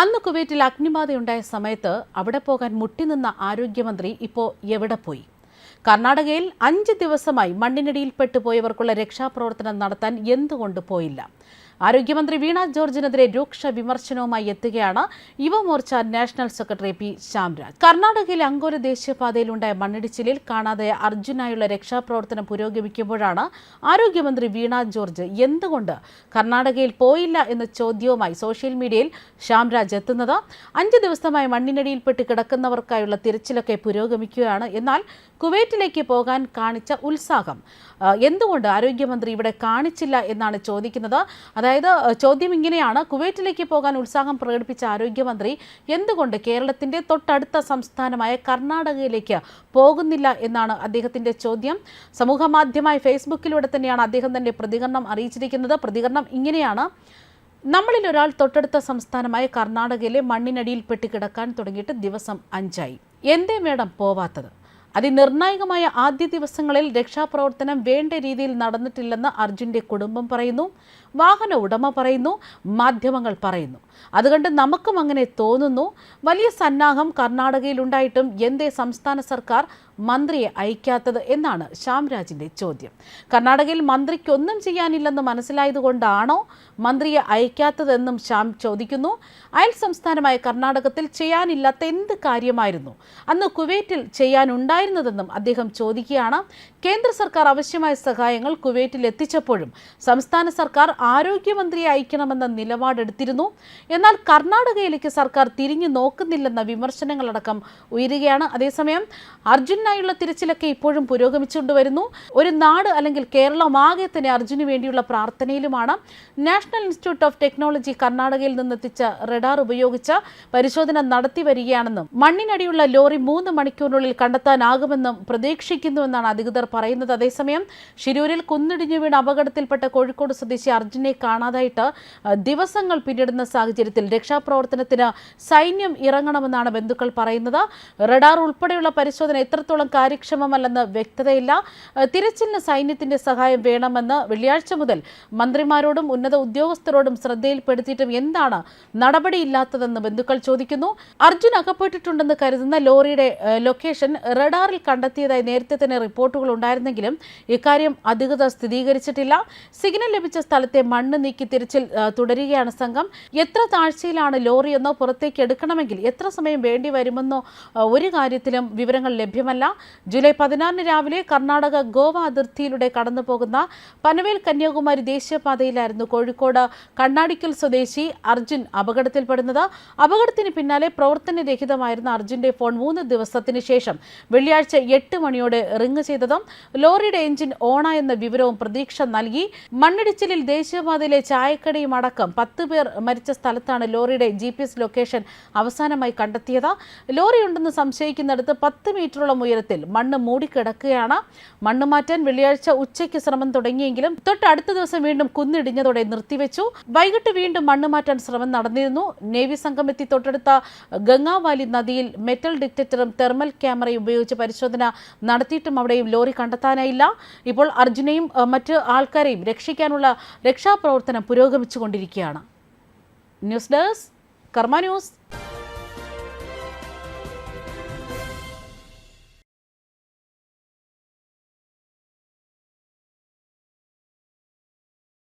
അന്ന് കുവൈറ്റിൽ അഗ്നിബാധയുണ്ടായ സമയത്ത് അവിടെ പോകാൻ മുട്ടിനിന്ന ആരോഗ്യമന്ത്രി ഇപ്പോൾ എവിടെ പോയി? കർണാടകയിൽ അഞ്ച് ദിവസമായി മണ്ണിനടിയിൽപ്പെട്ടു പോയവർക്കുള്ള രക്ഷാപ്രവർത്തനം നടത്താൻ എന്തുകൊണ്ട് പോയില്ല? ആരോഗ്യമന്ത്രി വീണ ജോർജിനെതിരെ രൂക്ഷ വിമർശനവുമായി എത്തുകയാണ് Yuvamorcha national secretary P Shyamraj. കർണാടകയിലെ അങ്കോല ദേശീയപാതയിലുണ്ടായ മണ്ണിടിച്ചിലിൽ കാണാതായ അർജുനായുള്ള രക്ഷാപ്രവർത്തനം പുരോഗമിക്കുമ്പോഴാണ് ആരോഗ്യമന്ത്രി വീണ ജോർജ് എന്തുകൊണ്ട് കർണാടകയിൽ പോയില്ല എന്ന ചോദ്യവുമായി സോഷ്യൽ മീഡിയയിൽ ശ്യാംരാജ് എത്തുന്നത്. അഞ്ച് ദിവസമായി മണ്ണിനടിയിൽപ്പെട്ട് കിടക്കുന്നവർക്കായുള്ള തിരച്ചിലൊക്കെ പുരോഗമിക്കുകയാണ്. എന്നാൽ കുവൈറ്റിലേക്ക് പോകാൻ കാണിച്ച ഉത്സാഹം എന്തുകൊണ്ട് ആരോഗ്യമന്ത്രി ഇവിടെ കാണിച്ചില്ല എന്നാണ് ചോദിക്കുന്നത്. അതായത് ആ, ചോദ്യം ഇങ്ങനെയാണ്. കുവൈറ്റിലേക്ക് പോകാൻ ഉത്സാഹം പ്രകടിപ്പിച്ച ആരോഗ്യമന്ത്രി എന്തുകൊണ്ട് കേരളത്തിന്റെ തൊട്ടടുത്ത സംസ്ഥാനമായ കർണാടകയിലേക്ക് പോകുന്നില്ല എന്നാണ് അദ്ദേഹത്തിന്റെ ചോദ്യം. സമൂഹ മാധ്യമമായ ഫേസ്ബുക്കിലൂടെ തന്നെയാണ് അദ്ദേഹം തന്റെ പ്രതികരണം അറിയിച്ചിരിക്കുന്നത്. പ്രതികരണം ഇങ്ങനെയാണ്. നമ്മളിൽ ഒരാൾ തൊട്ടടുത്ത സംസ്ഥാനമായ കർണാടകയിലെ മണ്ണിനടിയിൽ കിടക്കാൻ തുടങ്ങിയിട്ട് ദിവസം അഞ്ചായി. എന്തേ മേഡം പോവാത്തത്? അതിനിർണായകമായ ആദ്യ ദിവസങ്ങളിൽ രക്ഷാപ്രവർത്തനം വേണ്ട രീതിയിൽ നടന്നിട്ടില്ലെന്ന് അർജുന്റെ കുടുംബം പറയുന്നു. വാഹന ഉടമ പറയുന്നു മാധ്യമങ്ങൾ പറയുന്നു. അതുകൊണ്ട് നമുക്കും അങ്ങനെ തോന്നുന്നു. വലിയ സന്നാഹം കർണാടകയിൽ ഉണ്ടായിട്ടും എന്തേ സംസ്ഥാന സർക്കാർ മന്ത്രിയെ അയക്കാത്തത് എന്നാണ് ശ്യാംരാജിന്റെ ചോദ്യം. കർണാടകയിൽ മന്ത്രിക്കൊന്നും ചെയ്യാനില്ലെന്ന് മനസ്സിലായതുകൊണ്ടാണോ മന്ത്രിയെ അയക്കാത്തതെന്നും ശ്യാം ചോദിക്കുന്നു. അയൽ സംസ്ഥാനമായ കർണാടകത്തിൽ ചെയ്യാനില്ലാത്ത എന്ത് കാര്യമായിരുന്നു? അന്ന് കുവൈറ്റിൽ ചെയ്യാനുണ്ടായിരുന്നതെന്നും അദ്ദേഹം ചോദിക്കുകയാണ്. കേന്ദ്ര സർക്കാർ ആവശ്യമായ സഹായങ്ങൾ കുവൈറ്റിൽ എത്തിച്ചപ്പോഴും സംസ്ഥാന സർക്കാർ ആരോഗ്യമന്ത്രിയെ അയക്കണമെന്ന നിലപാടെടുത്തിരുന്നു. എന്നാൽ കർണാടകയിലേക്ക് സർക്കാർ തിരിഞ്ഞു നോക്കുന്നില്ലെന്ന വിമർശനങ്ങളടക്കം ഉയരുകയാണ്. അതേസമയം അർജുനായുള്ള തിരച്ചിലൊക്കെ ഇപ്പോഴും പുരോഗമിച്ചുകൊണ്ടുവരുന്നു. ഒരു നാട് അല്ലെങ്കിൽ കേരളമാകെ തന്നെ അർജുന് വേണ്ടിയുള്ള പ്രാർത്ഥനയിലുമാണ്. നാഷണൽ ഇൻസ്റ്റിറ്റ്യൂട്ട് ഓഫ് ടെക്നോളജി കർണാടകയിൽ നിന്നെത്തിച്ച റഡാർ ഉപയോഗിച്ച പരിശോധന നടത്തി വരികയാണെന്നും മണ്ണിനടിയുള്ള ലോറി മൂന്ന് മണിക്കൂറിനുള്ളിൽ കണ്ടെത്താനാകുമെന്നും പ്രതീക്ഷിക്കുന്നുവെന്നാണ് അധികൃതർ പറയുന്നത്. അതേസമയം ശിരൂരിൽ കുന്നിടിഞ്ഞു വീണ് അപകടത്തിൽപ്പെട്ട കോഴിക്കോട് സ്വദേശി അർജുനെ കാണാതായിട്ട് ദിവസങ്ങൾ പിന്നിടുന്ന സാഹചര്യത്തിൽ രക്ഷാപ്രവർത്തനത്തിന് സൈന്യം ഇറങ്ങണമെന്നാണ് ബന്ധുക്കൾ പറയുന്നത്. റഡാർ ഉൾപ്പെടെയുള്ള പരിശോധന എത്രത്തോളം കാര്യക്ഷമമല്ലെന്ന് വ്യക്തതയില്ല. തിരച്ചിലിന് സൈന്യത്തിന്റെ സഹായം വേണമെന്ന് വെള്ളിയാഴ്ച മുതൽ മന്ത്രിമാരോടും ഉന്നത ഉദ്യോഗസ്ഥരോടും ശ്രദ്ധയിൽപ്പെടുത്തിയിട്ടും എന്താണ് നടപടിയില്ലാത്തതെന്ന് ബന്ധുക്കൾ ചോദിക്കുന്നു. അർജുൻ അകപ്പെട്ടിട്ടുണ്ടെന്ന് കരുതുന്ന ലോറിയുടെ ലൊക്കേഷൻ റഡാറിൽ കണ്ടെത്തിയതായി നേരത്തെ തന്നെ റിപ്പോർട്ടുകൾ ഉണ്ടായിരുന്നെങ്കിലും ഇക്കാര്യം അധികൃതർ സ്ഥിരീകരിച്ചിട്ടില്ല. സിഗ്നൽ ലഭിച്ച സ്ഥലത്തെ മണ്ണ് നീക്കി തിരച്ചിൽ തുടരുകയാണ് സംഘം. എത്ര താഴ്ചയിലാണ് ലോറിയെന്നോ പുറത്തേക്ക് എടുക്കണമെങ്കിൽ എത്ര സമയം വേണ്ടി വരുമെന്നോ ഒരു കാര്യത്തിലും വിവരങ്ങൾ ലഭ്യമല്ല. ജൂലൈ പതിനാറിന് രാവിലെ കർണാടക ഗോവ അതിർത്തിയിലൂടെ കടന്നു പോകുന്ന പനവേൽ കന്യാകുമാരി ദേശീയപാതയിലായിരുന്നു കോഴിക്കോട് കണ്ണാടിക്കൽ സ്വദേശി അർജുൻ അപകടത്തിൽപ്പെടുന്നത്. അപകടത്തിന് പിന്നാലെ പ്രവർത്തനരഹിതമായിരുന്ന അർജുന്റെ ഫോൺ മൂന്ന് ദിവസത്തിന് ശേഷം വെള്ളിയാഴ്ച എട്ട് മണിയോടെ റിങ് ചെയ്തതും ലോറിയുടെ എഞ്ചിൻ ഓണായെന്ന വിവരവും പ്രതീക്ഷ നൽകി. മണ്ണിടിച്ചിലിൽ ദേശീയപാതയിലെ ചായക്കടയും അടക്കം പത്ത് പേർ മരിച്ച സ്ഥലത്താണ് ലോറിയുടെ ജി പി എസ് ലൊക്കേഷൻ അവസാനമായി കണ്ടെത്തിയത്. ലോറിയുണ്ടെന്ന് സംശയിക്കുന്നിടത്ത് പത്ത് മീറ്ററോളം ഉയരത്തിൽ മണ്ണ് മൂടിക്കിടക്കുകയാണ്. മണ്ണ് മാറ്റാൻ വെള്ളിയാഴ്ച ഉച്ചയ്ക്ക് ശ്രമം തുടങ്ങിയെങ്കിലും തൊട്ടടുത്ത ദിവസം വീണ്ടും കുന്നിടിഞ്ഞതോടെ നിർത്തിവെച്ചു. വൈകിട്ട് വീണ്ടും മണ്ണ് മാറ്റാൻ ശ്രമം നടന്നിരുന്നു. നേവി സംഘം എത്തി തൊട്ടടുത്ത ഗംഗാവാലി നദിയിൽ മെറ്റൽ ഡിറ്റക്ടറും തെർമൽ ക്യാമറയും ഉപയോഗിച്ച് പരിശോധന നടത്തിയിട്ടും അവിടെയും ലോറി കണ്ടെത്താനായില്ല. ഇപ്പോൾ അർജുനെയും മറ്റ് ആൾക്കാരെയും രക്ഷിക്കാനുള്ള രക്ഷാപ്രവർത്തനം പുരോഗമിച്ചുകൊണ്ടിരിക്കുകയാണ്. News desk Karma news.